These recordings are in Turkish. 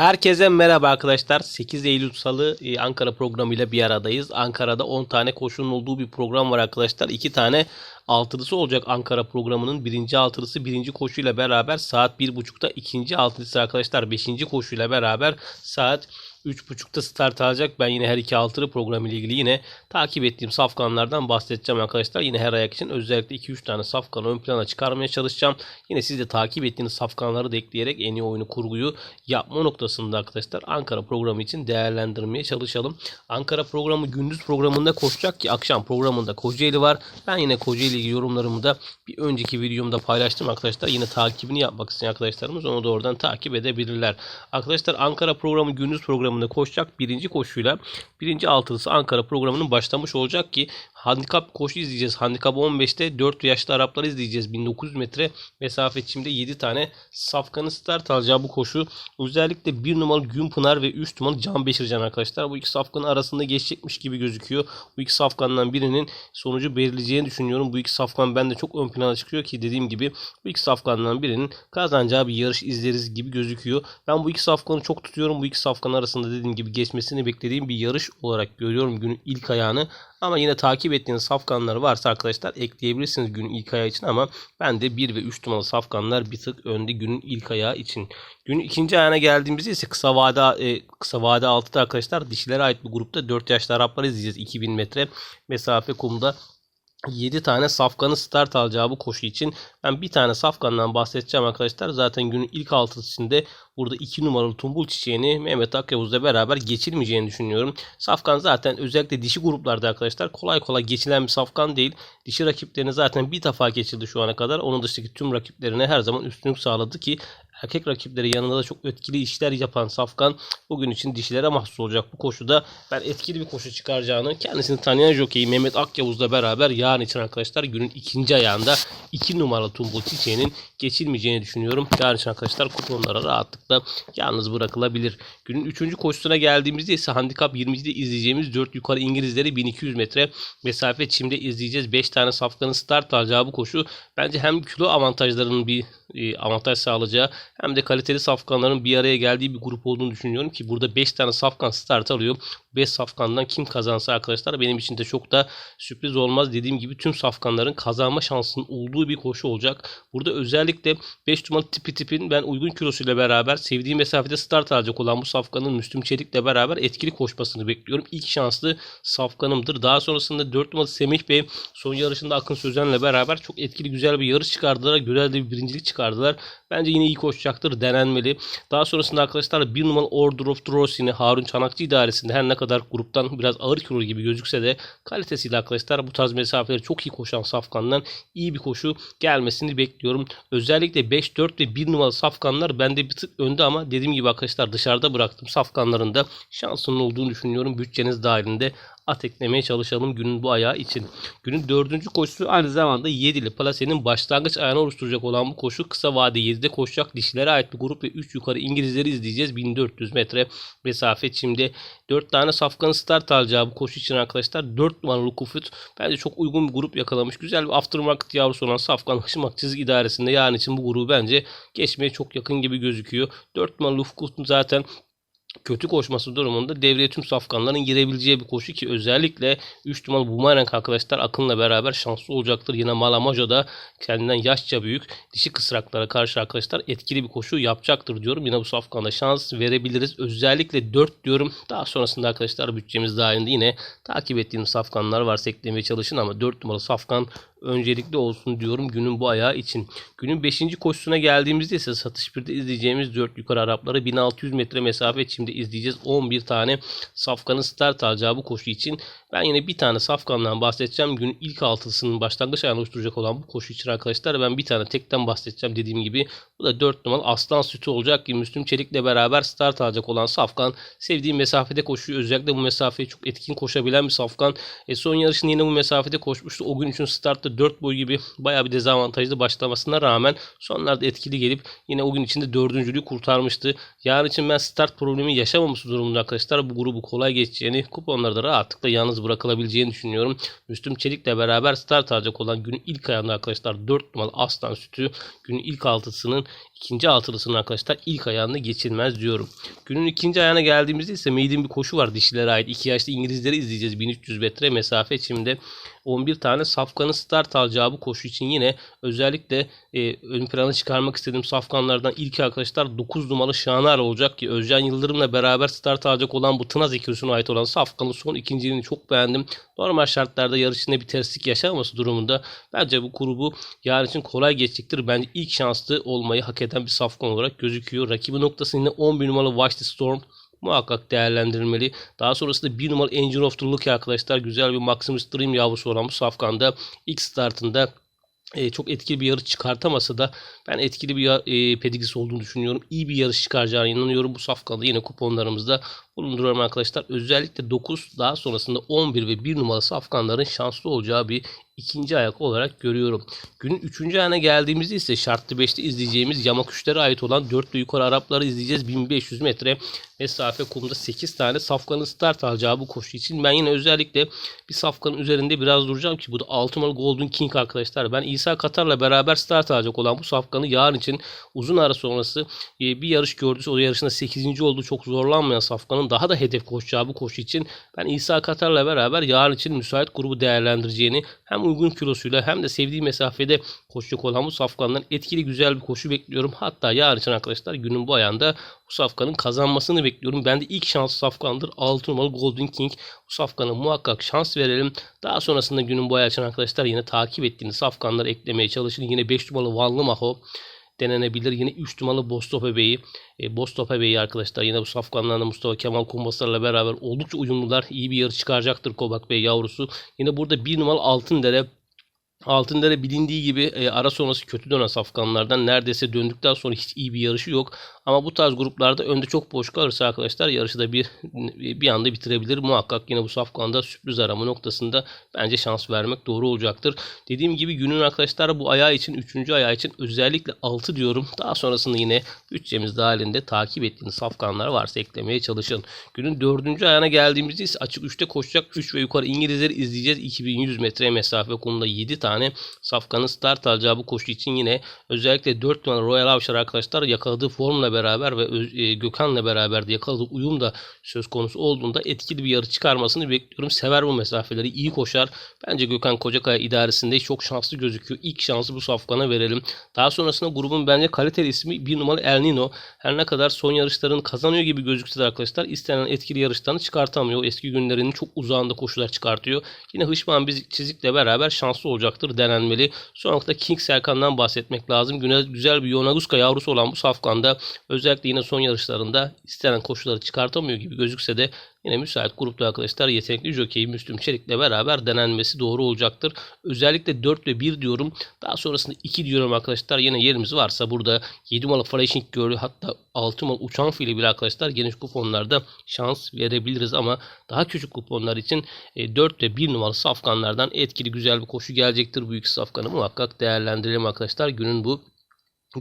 Herkese merhaba arkadaşlar. 8 Eylül Salı e, Ankara programıyla bir aradayız. Ankara'da 10 tane koşunun olduğu bir program var arkadaşlar. 2 tane altılısı olacak Ankara programının. Birinci altılısı birinci koşuyla beraber saat 1.30'da ikinci altılısı arkadaşlar 5. koşuyla beraber saat 3.30'da start alacak. Ben yine her iki altılı program ile ilgili yine takip ettiğim safkanlardan bahsedeceğim arkadaşlar. Yine her ayak için özellikle 2-3 tane safkanı ön plana çıkarmaya çalışacağım. Yine siz de takip ettiğiniz safkanları da ekleyerek en iyi oyunu kurguyu yapma noktasında arkadaşlar Ankara programı için değerlendirmeye çalışalım. Ankara programı gündüz programında koşacak ki akşam programında Kocaeli var. Ben yine Kocaeli yorumlarımı da bir önceki videomda paylaştım arkadaşlar. Yine takibini yapmak isteyen arkadaşlarımız onu da oradan takip edebilirler. Arkadaşlar Ankara programı gündüz programında koşacak. Birinci koşuyla birinci altılısı Ankara programının başlamış olacak ki handikap koşu izleyeceğiz. Handikap 15'te 4 yaşlı Arapları izleyeceğiz. 1900 metre mesafe içinde 7 tane safkanın start alacağı bu koşu. Özellikle 1 numaralı Günpınar ve 3 numaralı Can Beşircan arkadaşlar. Bu iki safkanın arasında geçecekmiş gibi gözüküyor. Bu iki safkandan birinin sonucu belirleyeceğini düşünüyorum. Bu iki safkan bende çok ön plana çıkıyor ki dediğim gibi bu iki safkandan birinin kazanacağı bir yarış izleriz gibi gözüküyor. Ben bu iki safkanı çok tutuyorum. Bu iki safkan arasında dediğim gibi geçmesini beklediğim bir yarış olarak görüyorum günün ilk ayağını. Ama yine takip ettiğiniz safkanlar varsa arkadaşlar ekleyebilirsiniz günün ilk ayağı için ama ben de 1 ve 3 numaralı safkanlar bir tık önde günün ilk ayağı için. Günün ikinci ayağına geldiğimizde ise kısa vade e, kısa vade 6'da arkadaşlar dişilere ait bir grupta 4 yaşlı Araplar izleyeceğiz 2000 metre mesafe kumda 7 tane safkanın start alacağı bu koşu için ben bir tane safkandan bahsedeceğim arkadaşlar. Zaten günün ilk altısında burada 2 numaralı tumbul çiçeğini Mehmet Akyavuz'la beraber geçilmeyeceğini düşünüyorum. Safkan zaten özellikle dişi gruplarda arkadaşlar kolay kolay geçilen bir safkan değil. Dişi rakiplerini zaten bir defa geçildi şu ana kadar. Onun dışındaki tüm rakiplerine her zaman üstünlük sağladı ki erkek rakipleri yanında da çok etkili işler yapan Safkan bugün için dişilere mahsus olacak bu koşuda. Ben etkili bir koşu çıkaracağını kendisini tanıyan jockey Mehmet Akyavuz'la beraber yarın için arkadaşlar günün ikinci ayağında 2 numaralı Tumbul Çiçeği'nin geçilmeyeceğini düşünüyorum. Yarın için arkadaşlar kuponlara rahatlıkla yalnız bırakılabilir. Günün 3. koşusuna geldiğimizde ise handikap 20'de izleyeceğimiz 4 yukarı İngilizleri 1200 metre mesafe çimde izleyeceğiz. 5 tane safkanın start alacağı bu koşu bence hem kilo avantajlarının bir e, avantaj sağlayacağı hem de kaliteli safkanların bir araya geldiği bir grup olduğunu düşünüyorum ki burada 5 tane safkan start alıyor. 5 safkandan kim kazansa arkadaşlar benim için de çok da sürpriz olmaz. Dediğim gibi tüm safkanların kazanma şansının olduğu bir koşu olacak. Burada özellikle 5 numaralı tipi tipin ben uygun kilosuyla beraber sevdiğim mesafede start alacak olan bu safkanın Müslüm Çelik'le beraber etkili koşmasını bekliyorum. İlk şanslı safkanımdır. Daha sonrasında 4 numaralı Semih Bey son yarışında Akın Sözen'le beraber çok etkili güzel bir yarış çıkardılar. Güzel de bir birincilik çıkardılar. Bence yine iyi koşacaktır. Denenmeli. Daha sonrasında arkadaşlar 1 numaralı Order of yine Harun Çanakçı idaresinde her ne kadar gruptan biraz ağır kilo gibi gözükse de kalitesiyle arkadaşlar bu tarz mesafeleri çok iyi koşan Safkan'dan iyi bir koşu gelmesini bekliyorum. Özellikle 5, 4 ve 1 numaralı Safkanlar bende bir tık önde ama dediğim gibi arkadaşlar dışarıda bıraktım. Safkanların da şansının olduğunu düşünüyorum. Bütçeniz dahilinde at eklemeye çalışalım günün bu ayağı için. Günün dördüncü koşusu aynı zamanda 7'li plasenin başlangıç ayağını oluşturacak olan bu koşu kısa vade 7'de koşacak dişilere ait bir grup ve 3 yukarı İngilizleri izleyeceğiz. 1400 metre mesafe şimdi 4 tane safkanın start alacağı bu koşu için arkadaşlar 4 numaralı Kufut bence çok uygun bir grup yakalamış. Güzel bir aftermarket yavrusu olan Safkan Hışmak çizgi idaresinde yarın için bu grubu bence geçmeye çok yakın gibi gözüküyor. 4 numaralı Kufut zaten kötü koşması durumunda devreye tüm safkanların girebileceği bir koşu ki özellikle 3 numaralı Bumerang arkadaşlar Akın'la beraber şanslı olacaktır. Yine Malamajo da kendinden yaşça büyük dişi kısraklara karşı arkadaşlar etkili bir koşu yapacaktır diyorum. Yine bu safkanda şans verebiliriz. Özellikle 4 diyorum. Daha sonrasında arkadaşlar bütçemiz dahilinde yine takip ettiğim safkanlar varsa eklemeye çalışın ama 4 numaralı safkan öncelikli olsun diyorum günün bu ayağı için. Günün 5. koşusuna geldiğimizde ise satış 1'de izleyeceğimiz 4 yukarı Arapları 1600 metre mesafe şimdi izleyeceğiz. 11 tane safkanın start alacağı bu koşu için ben yine bir tane safkandan bahsedeceğim. Günün ilk altısının başlangıç ayağını oluşturacak olan bu koşu için arkadaşlar ben bir tane tekten bahsedeceğim dediğim gibi. Bu da 4 numaralı Aslan Sütü olacak ki Müslüm Çelik'le beraber start alacak olan safkan. Sevdiğim mesafede koşuyor. Özellikle bu mesafeyi çok etkin koşabilen bir safkan. E, son yarışını yine bu mesafede koşmuştu. O gün için startta arkadaşlar 4 boy gibi bayağı bir dezavantajlı başlamasına rağmen sonlarda etkili gelip yine o gün içinde dördüncülüğü kurtarmıştı. Yarın için ben start problemi yaşamaması durumunda arkadaşlar bu grubu kolay geçeceğini kuponlarda rahatlıkla yalnız bırakılabileceğini düşünüyorum. Müslüm Çelik'le beraber start alacak olan günün ilk ayağında arkadaşlar 4 numaralı Aslan Sütü günün ilk altısının ikinci altılısının arkadaşlar ilk ayağında geçilmez diyorum. Günün ikinci ayağına geldiğimizde ise maiden bir koşu var dişilere ait. 2 yaşlı İngilizleri izleyeceğiz 1300 metre mesafe şimdi 11 tane safkanın start alacağı bu koşu için yine özellikle e, ön plana çıkarmak istediğim safkanlardan ilk arkadaşlar 9 numaralı Şanar olacak ki Özcan Yıldırım'la beraber start alacak olan bu Tınaz ekürüsüne ait olan safkanın son ikinciliğini çok beğendim. Normal şartlarda yarışında bir terslik yaşamaması durumunda bence bu grubu yarın için kolay geçecektir. Bence ilk şanslı olmayı hak eden bir safkan olarak gözüküyor. Rakibi noktası yine 11 numaralı Watch the Storm muhakkak değerlendirilmeli. Daha sonrasında bir numaralı Engine of the Lucky arkadaşlar güzel bir Maximus Dream yavrusu olan bu safkanda ilk startında e, çok etkili bir yarış çıkartamasa da ben etkili bir e, pedigrisi olduğunu düşünüyorum. İyi bir yarış çıkaracağına inanıyorum. Bu safkanda yine kuponlarımızda bulunduruyorum arkadaşlar. Özellikle 9 daha sonrasında 11 ve 1 numaralı safkanların şanslı olacağı bir ikinci ayak olarak görüyorum. Günün 3. ayağına geldiğimizde ise şartlı 5'te izleyeceğimiz yama kuşlara ait olan 4 yukarı Arapları izleyeceğiz. 1500 metre mesafe kumda 8 tane safkanın start alacağı bu koşu için ben yine özellikle bir safkanın üzerinde biraz duracağım ki bu da 6 numaralı Golden King arkadaşlar. Ben İsa Katar'la beraber start alacak olan bu safkanı yarın için uzun ara sonrası e, bir yarış gördüyse o yarışında 8. olduğu çok zorlanmayan safkanın daha da hedef koşacağı bu koşu için ben İsa Katar'la beraber yarın için müsait grubu değerlendireceğini hem uygun kilosuyla hem de sevdiği mesafede koşacak olan bu safkandan etkili güzel bir koşu bekliyorum. Hatta yarın için arkadaşlar günün bu ayağında bu safkanın kazanmasını bekliyorum. Ben de ilk şans safkandır. 6 numaralı Golden King. Bu safkana muhakkak şans verelim. Daha sonrasında günün bu ayağı için arkadaşlar yine takip ettiğiniz safkanları eklemeye çalışın. Yine 5 numaralı Vanlı Maho denenebilir. Yine 3 numaralı Bostop Beyi. E, Bostop Beyi arkadaşlar yine bu safkanlarla Mustafa Kemal Kumbaslar'la beraber oldukça uyumlular. İyi bir yarış çıkaracaktır Kobak Bey yavrusu. Yine burada 1 numaralı Altındere Altındere bilindiği gibi e, ara sonrası kötü dönen safkanlardan neredeyse döndükten sonra hiç iyi bir yarışı yok. Ama bu tarz gruplarda önde çok boş kalırsa arkadaşlar yarışı da bir bir anda bitirebilir. Muhakkak yine bu safkanda sürpriz arama noktasında bence şans vermek doğru olacaktır. Dediğim gibi günün arkadaşlar bu ayağı için 3. ayağı için özellikle 6 diyorum. Daha sonrasında yine bütçemiz dahilinde takip ettiğiniz safkanlar varsa eklemeye çalışın. Günün 4. ayağına geldiğimizde ise açık 3'te koşacak 3 ve yukarı İngilizleri izleyeceğiz. 2100 metre mesafe konumda 7 tane safkanın start alacağı bu koşu için yine özellikle 4 numaralı Royal Avşar arkadaşlar yakaladığı formla beraber ve e, Gökhan'la beraber de yakaladığı uyum da söz konusu olduğunda etkili bir yarış çıkarmasını bekliyorum. Sever bu mesafeleri, iyi koşar. Bence Gökhan Kocakaya idaresinde çok şanslı gözüküyor. İlk şansı bu safkana verelim. Daha sonrasında grubun bence kaliteli ismi bir numaralı El Nino. Her ne kadar son yarışlarını kazanıyor gibi gözükse de arkadaşlar istenen etkili yarışlarını çıkartamıyor. Eski günlerinin çok uzağında koşular çıkartıyor. Yine Hışman Çizik'le beraber şanslı olacaktır denenmeli. Son nokta King Serkan'dan bahsetmek lazım. Güzel bir Yonaguska yavrusu olan bu safkanda özellikle yine son yarışlarında istenen koşuları çıkartamıyor gibi gözükse de Yine müsait grupta arkadaşlar yetenekli jockey Müslüm Çelik'le beraber denenmesi doğru olacaktır. Özellikle 4 ve 1 diyorum. Daha sonrasında 2 diyorum arkadaşlar. Yine yerimiz varsa burada 7 numaralı Flashing Girl'ü hatta 6 numaralı uçan fili bile arkadaşlar geniş kuponlarda şans verebiliriz ama daha küçük kuponlar için 4 ve 1 numaralı safkanlardan etkili güzel bir koşu gelecektir. Bu iki safkanı muhakkak değerlendirelim arkadaşlar. Günün bu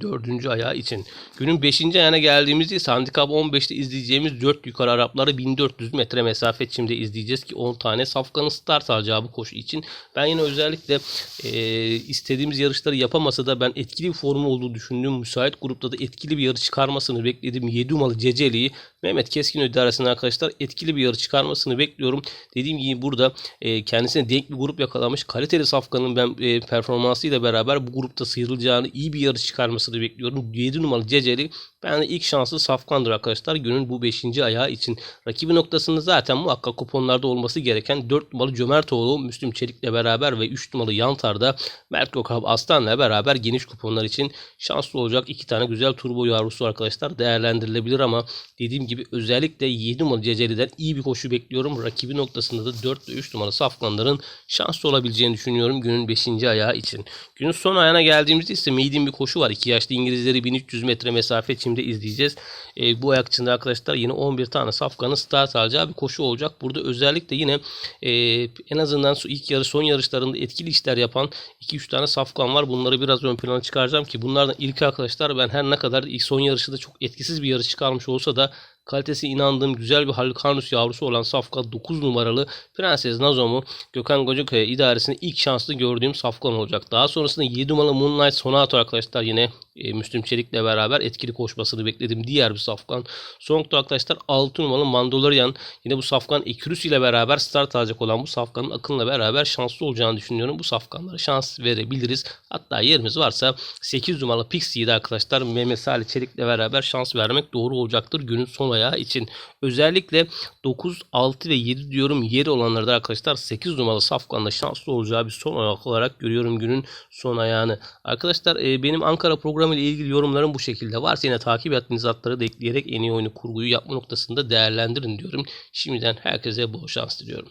Dördüncü ayağı için. Günün beşinci ayağına geldiğimizde ise handikap 15'te izleyeceğimiz 4 yukarı Arapları 1400 metre mesafe şimdi izleyeceğiz ki 10 tane safkanın start alacağı bu koşu için. Ben yine özellikle e, istediğimiz yarışları yapamasa da ben etkili bir formu olduğu düşündüğüm müsait grupta da etkili bir yarış çıkarmasını beklediğim 7 numaralı Ceceli'yi Mehmet Keskin idaresinin arkadaşlar etkili bir yarış çıkarmasını bekliyorum. Dediğim gibi burada e, kendisine denk bir grup yakalamış. Kaliteli safkanın ben e, performansıyla beraber bu grupta sıyrılacağını iyi bir yarış çıkarmasını çıkarmasını bekliyorum. 7 numaralı Ceceli de ilk şanslı Safkan'dır arkadaşlar. Günün bu 5. ayağı için. Rakibi noktasında zaten muhakkak kuponlarda olması gereken 4 numaralı Cömertoğlu Müslüm Çelik'le beraber ve 3 numaralı Yantar'da Mert Gökhan Aslan'la beraber geniş kuponlar için şanslı olacak iki tane güzel turbo yavrusu arkadaşlar değerlendirilebilir ama dediğim gibi özellikle 7 numaralı Ceceli'den iyi bir koşu bekliyorum. Rakibi noktasında da 4 ve 3 numaralı Safkanların şanslı olabileceğini düşünüyorum günün 5. ayağı için. Günün son ayağına geldiğimizde ise maiden bir koşu var. 2 yaşlı İngilizleri 1300 metre mesafe bölümde izleyeceğiz. E, bu ayak içinde arkadaşlar yine 11 tane safkanın start alacağı bir koşu olacak. Burada özellikle yine e, en azından ilk yarı son yarışlarında etkili işler yapan 2-3 tane safkan var. Bunları biraz ön plana çıkaracağım ki bunlardan ilk arkadaşlar ben her ne kadar ilk son yarışında çok etkisiz bir yarış çıkarmış olsa da kalitesi inandığım güzel bir Halikarnus yavrusu olan Safka 9 numaralı Prenses Nazomu Gökhan Kocakaya idaresinde ilk şanslı gördüğüm Safkan olacak. Daha sonrasında 7 numaralı Moonlight Sonato arkadaşlar yine e, Müslüm Çelik'le beraber etkili koşmasını beklediğim diğer bir Safkan. Son nokta arkadaşlar 6 numaralı Mandalorian yine bu Safkan Ekürüs ile beraber start alacak olan bu Safkan'ın akınla beraber şanslı olacağını düşünüyorum. Bu Safkanlara şans verebiliriz. Hatta yerimiz varsa 8 numaralı Pixie'yi de arkadaşlar Mehmet Salih Çelik'le beraber şans vermek doğru olacaktır günün son ayağı için. Özellikle 9, 6 ve 7 diyorum yeri olanlarda arkadaşlar 8 numaralı Safkan'da şanslı olacağı bir son ayak olarak görüyorum günün son ayağını. Arkadaşlar e, benim Ankara programı ile ilgili yorumlarım bu şekilde. Varsa yine takip ettiğiniz atları da ekleyerek en iyi oyunu kurguyu yapma noktasında değerlendirin diyorum. Şimdiden herkese bol şans diliyorum.